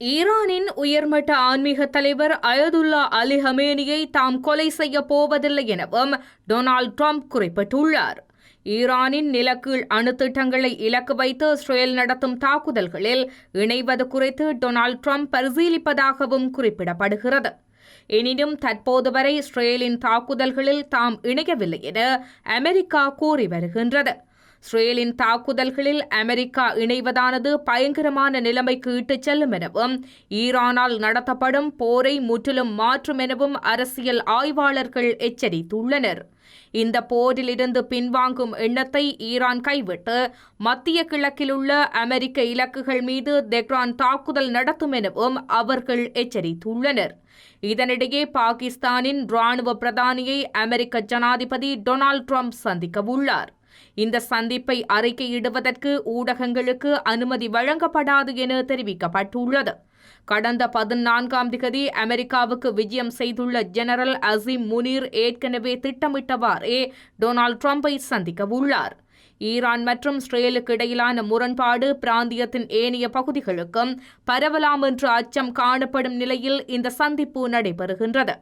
ஈரானின் உயர்மட்ட ஆன்மீக தலைவர் அயதுல்லா அலி ஹமேனியை தாம் கொலை செய்ய போவதில்லை எனவும் டொனால்ட் ட்ரம்ப் குறிப்பிட்டுள்ளார். ஈரானின் நிலக்கீழ் அணுத்திட்டங்களை இலக்கு வைத்து இஸ்ரேல் நடத்தும் தாக்குதல்களில் இணைவது குறித்து டொனால்ட் ட்ரம்ப் பரிசீலிப்பதாகவும் குறிப்பிடப்படுகிறது. எனினும் தற்போது வரை இஸ்ரேலின் தாக்குதல்களில் தாம் இணையவில்லை என அமெரிக்கா கூறி வருகின்றது. இஸ்ரேலின் தாக்குதல்களில் அமெரிக்கா இணைவதானது பயங்கரமான நிலைமைக்கு இட்டுச் செல்லும் எனவும் ஈரானால் நடத்தப்படும் போரை முற்றிலும் மாற்றும் எனவும் அரசியல் ஆய்வாளர்கள் எச்சரித்துள்ளனர். இந்த போரிலிருந்து பின்வாங்கும் எண்ணத்தை ஈரான் கைவிட்டு மத்திய கிழக்கில் உள்ள அமெரிக்க இலக்குகள் மீது தெஹ்ரான் தாக்குதல் நடத்தும் எனவும் அவர்கள் எச்சரித்துள்ளனர். இதனிடையே பாகிஸ்தானின் ராணுவ பிரதானியை அமெரிக்க ஜனாதிபதி டொனால்ட் ட்ரம்ப் சந்திக்க உள்ளார் இந்த சந்திப்பை அறிக்கையிடுவதற்கு ஊடகங்களுக்கு அனுமதி வழங்கப்படாது என தெரிவிக்கப்பட்டுள்ளது. கடந்த பதினான்காம் திகதி அமெரிக்காவுக்கு விஜயம் செய்துள்ள ஜெனரல் அசீம் முனீர் ஏற்கனவே திட்டமிட்டவாறே டொனால்ட் ட்ரம்பை சந்திக்க உள்ளார். ஈரான் மற்றும் இஸ்ரேலுக்கு இடையிலான முரண்பாடு பிராந்தியத்தின் ஏனைய பகுதிகளுக்கும் பரவலாம் என்ற அச்சம் காணப்படும் நிலையில் இந்த சந்திப்பு நடைபெறுகின்றது.